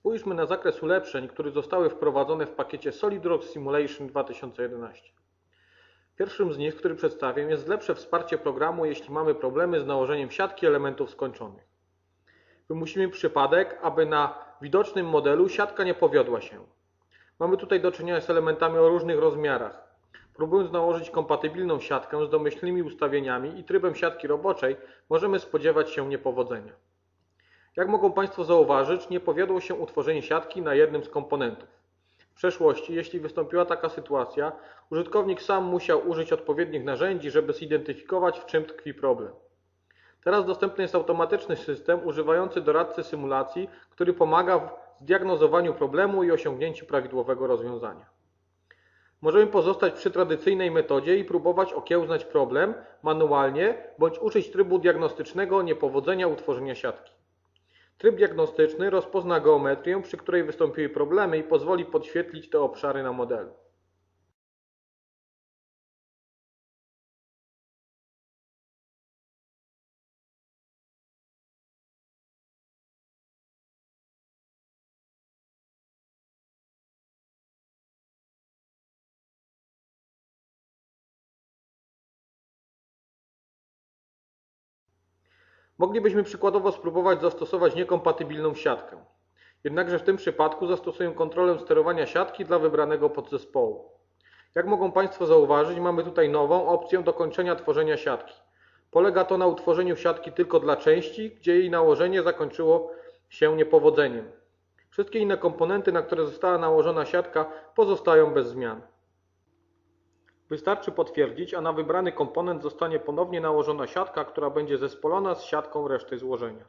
Spójrzmy na zakres ulepszeń, które zostały wprowadzone w pakiecie SolidWorks Simulation 2011. Pierwszym z nich, który przedstawię, jest lepsze wsparcie programu, jeśli mamy problemy z nałożeniem siatki elementów skończonych. Wymusimy przypadek, aby na widocznym modelu siatka nie powiodła się. Mamy tutaj do czynienia z elementami o różnych rozmiarach. Próbując nałożyć kompatybilną siatkę z domyślnymi ustawieniami i trybem siatki roboczej, możemy spodziewać się niepowodzenia. Jak mogą Państwo zauważyć, nie powiodło się utworzenie siatki na jednym z komponentów. W przeszłości, jeśli wystąpiła taka sytuacja, użytkownik sam musiał użyć odpowiednich narzędzi, żeby zidentyfikować w czym tkwi problem. Teraz dostępny jest automatyczny system używający doradcy symulacji, który pomaga w zdiagnozowaniu problemu i osiągnięciu prawidłowego rozwiązania. Możemy pozostać przy tradycyjnej metodzie i próbować okiełznać problem manualnie bądź użyć trybu diagnostycznego niepowodzenia utworzenia siatki. Tryb diagnostyczny rozpozna geometrię, przy której wystąpiły problemy i pozwoli podświetlić te obszary na modelu. Moglibyśmy przykładowo spróbować zastosować niekompatybilną siatkę. Jednakże w tym przypadku zastosuję kontrolę sterowania siatki dla wybranego podzespołu. Jak mogą Państwo zauważyć, mamy tutaj nową opcję dokończenia tworzenia siatki. Polega to na utworzeniu siatki tylko dla części, gdzie jej nałożenie zakończyło się niepowodzeniem. Wszystkie inne komponenty, na które została nałożona siatka, pozostają bez zmian. Wystarczy potwierdzić, a na wybrany komponent zostanie ponownie nałożona siatka, która będzie zespolona z siatką reszty złożenia.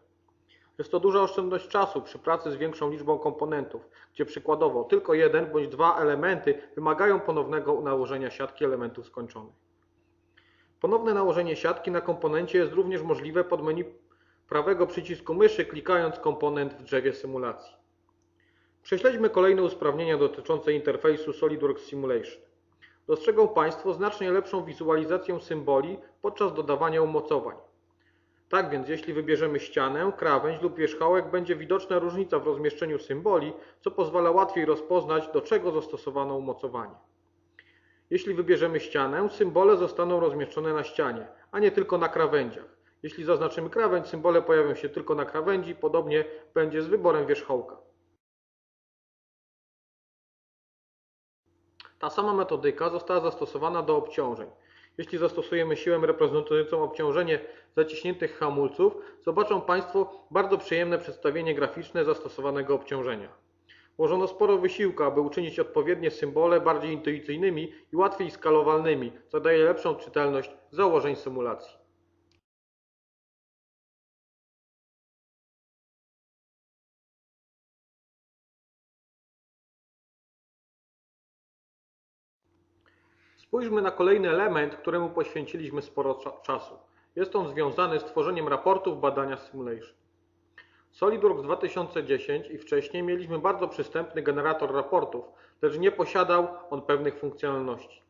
Jest to duża oszczędność czasu przy pracy z większą liczbą komponentów, gdzie przykładowo tylko jeden bądź dwa elementy wymagają ponownego nałożenia siatki elementów skończonych. Ponowne nałożenie siatki na komponencie jest również możliwe pod menu prawego przycisku myszy klikając komponent w drzewie symulacji. Prześledźmy kolejne usprawnienia dotyczące interfejsu SolidWorks Simulation. Dostrzegą Państwo znacznie lepszą wizualizację symboli podczas dodawania umocowań. Tak więc jeśli wybierzemy ścianę, krawędź lub wierzchołek będzie widoczna różnica w rozmieszczeniu symboli, co pozwala łatwiej rozpoznać do czego zastosowano umocowanie. Jeśli wybierzemy ścianę, symbole zostaną rozmieszczone na ścianie, a nie tylko na krawędziach. Jeśli zaznaczymy krawędź, symbole pojawią się tylko na krawędzi, podobnie będzie z wyborem wierzchołka. Ta sama metodyka została zastosowana do obciążeń. Jeśli zastosujemy siłę reprezentującą obciążenie zaciśniętych hamulców, zobaczą Państwo bardzo przyjemne przedstawienie graficzne zastosowanego obciążenia. Włożono sporo wysiłku, aby uczynić odpowiednie symbole bardziej intuicyjnymi i łatwiej skalowalnymi, co daje lepszą czytelność założeń symulacji. Spójrzmy na kolejny element, któremu poświęciliśmy sporo czasu. Jest on związany z tworzeniem raportów badania simulation. SolidWorks 2010 i wcześniej mieliśmy bardzo przystępny generator raportów, lecz nie posiadał on pewnych funkcjonalności.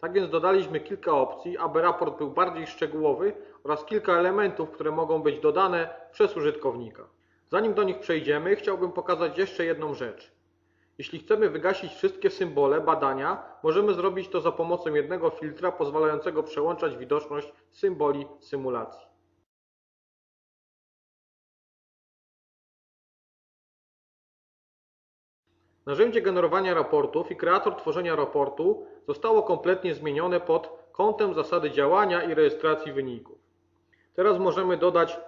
Tak więc dodaliśmy kilka opcji, aby raport był bardziej szczegółowy oraz kilka elementów, które mogą być dodane przez użytkownika. Zanim do nich przejdziemy, chciałbym pokazać jeszcze jedną rzecz. Jeśli chcemy wygasić wszystkie symbole badania, możemy zrobić to za pomocą jednego filtra pozwalającego przełączać widoczność symboli symulacji. Narzędzie generowania raportów i kreator tworzenia raportu zostało kompletnie zmienione pod kątem zasady działania i rejestracji wyników. Teraz możemy dodać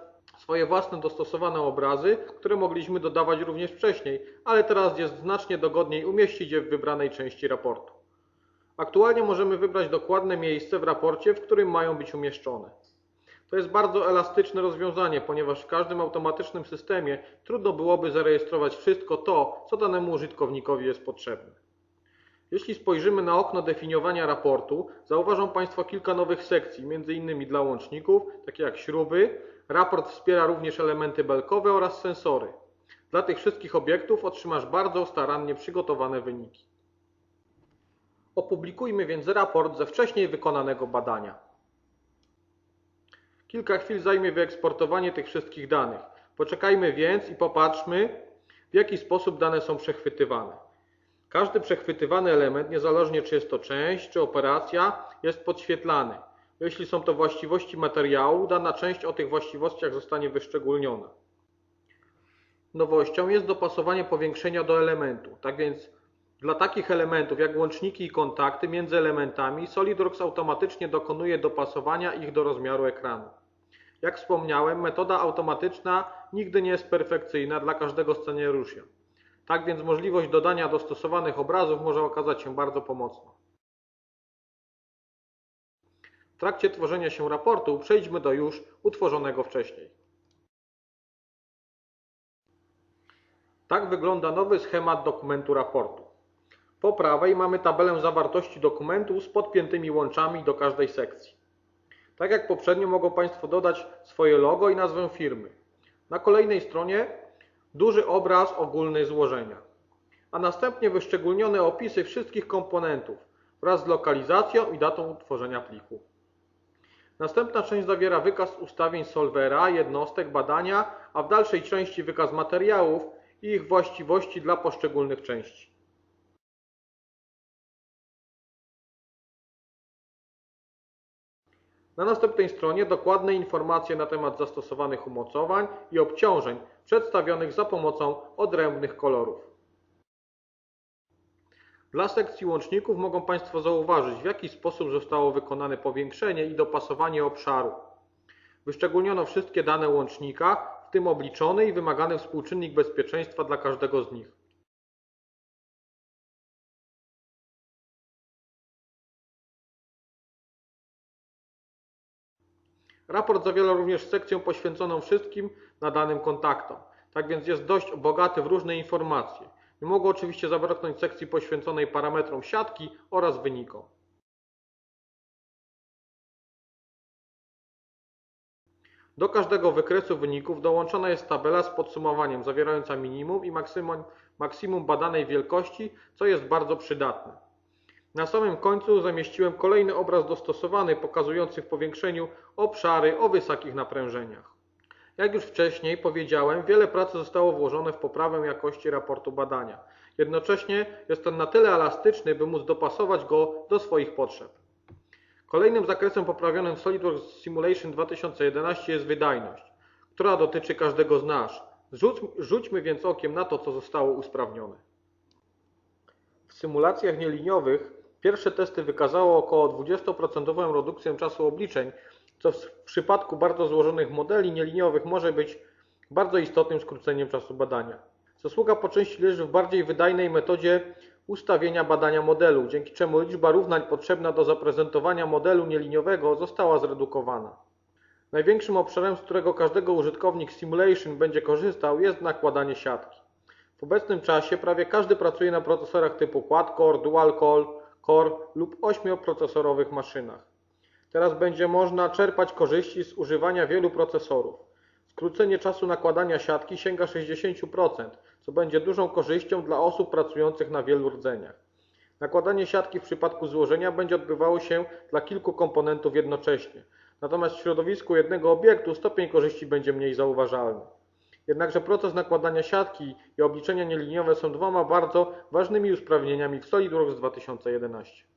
swoje własne dostosowane obrazy, które mogliśmy dodawać również wcześniej, ale teraz jest znacznie dogodniej umieścić je w wybranej części raportu. Aktualnie możemy wybrać dokładne miejsce w raporcie, w którym mają być umieszczone. To jest bardzo elastyczne rozwiązanie, ponieważ w każdym automatycznym systemie trudno byłoby zarejestrować wszystko to, co danemu użytkownikowi jest potrzebne. Jeśli spojrzymy na okno definiowania raportu, zauważą Państwo kilka nowych sekcji, m.in. dla łączników, takie jak śruby, Raport wspiera również elementy belkowe oraz sensory. Dla tych wszystkich obiektów otrzymasz bardzo starannie przygotowane wyniki. Opublikujmy więc raport ze wcześniej wykonanego badania. Kilka chwil zajmie wyeksportowanie tych wszystkich danych. Poczekajmy więc i popatrzmy, w jaki sposób dane są przechwytywane. Każdy przechwytywany element, niezależnie czy jest to część, czy operacja, jest podświetlany. Jeśli są to właściwości materiału, dana część o tych właściwościach zostanie wyszczególniona. Nowością jest dopasowanie powiększenia do elementu. Tak więc dla takich elementów jak łączniki i kontakty między elementami SolidWorks automatycznie dokonuje dopasowania ich do rozmiaru ekranu. Jak wspomniałem, metoda automatyczna nigdy nie jest perfekcyjna dla każdego scenariusza. Tak więc możliwość dodania dostosowanych obrazów może okazać się bardzo pomocna. W trakcie tworzenia się raportu przejdźmy do już utworzonego wcześniej. Tak wygląda nowy schemat dokumentu raportu. Po prawej mamy tabelę zawartości dokumentu z podpiętymi łączami do każdej sekcji. Tak jak poprzednio mogą Państwo dodać swoje logo i nazwę firmy. Na kolejnej stronie duży obraz ogólny złożenia, a następnie wyszczególnione opisy wszystkich komponentów wraz z lokalizacją i datą utworzenia pliku. Następna część zawiera wykaz ustawień solwera, jednostek badania, a w dalszej części wykaz materiałów i ich właściwości dla poszczególnych części. Na następnej stronie dokładne informacje na temat zastosowanych umocowań i obciążeń przedstawionych za pomocą odrębnych kolorów. Dla sekcji łączników mogą Państwo zauważyć, w jaki sposób zostało wykonane powiększenie i dopasowanie obszaru. Wyszczególniono wszystkie dane łącznika, w tym obliczony i wymagany współczynnik bezpieczeństwa dla każdego z nich. Raport zawiera również sekcję poświęconą wszystkim nadanym kontaktom, tak więc jest dość bogaty w różne informacje. Nie mogło oczywiście zabraknąć sekcji poświęconej parametrom siatki oraz wynikom. Do każdego wykresu wyników dołączona jest tabela z podsumowaniem zawierająca minimum i maksimum, maksimum badanej wielkości, co jest bardzo przydatne. Na samym końcu zamieściłem kolejny obraz dostosowany, pokazujący w powiększeniu obszary o wysokich naprężeniach. Jak już wcześniej powiedziałem, wiele pracy zostało włożone w poprawę jakości raportu badania. Jednocześnie jest on na tyle elastyczny, by móc dopasować go do swoich potrzeb. Kolejnym zakresem poprawionym w SolidWorks Simulation 2011 jest wydajność, która dotyczy każdego z nas. Rzuć, rzućmy więc okiem na to, co zostało usprawnione. W symulacjach nieliniowych pierwsze testy wykazało około 20% redukcję czasu obliczeń, co w przypadku bardzo złożonych modeli nieliniowych może być bardzo istotnym skróceniem czasu badania. Zasługa po części leży w bardziej wydajnej metodzie ustawienia badania modelu, dzięki czemu liczba równań potrzebna do zaprezentowania modelu nieliniowego została zredukowana. Największym obszarem, z którego każdego użytkownik Simulation będzie korzystał, jest nakładanie siatki. W obecnym czasie prawie każdy pracuje na procesorach typu quad-core, dual-core core lub 8-procesorowych maszynach. Teraz będzie można czerpać korzyści z używania wielu procesorów. Skrócenie czasu nakładania siatki sięga 60%, co będzie dużą korzyścią dla osób pracujących na wielu rdzeniach. Nakładanie siatki w przypadku złożenia będzie odbywało się dla kilku komponentów jednocześnie. Natomiast w środowisku jednego obiektu stopień korzyści będzie mniej zauważalny. Jednakże proces nakładania siatki i obliczenia nieliniowe są dwoma bardzo ważnymi usprawnieniami w SolidWorks 2011.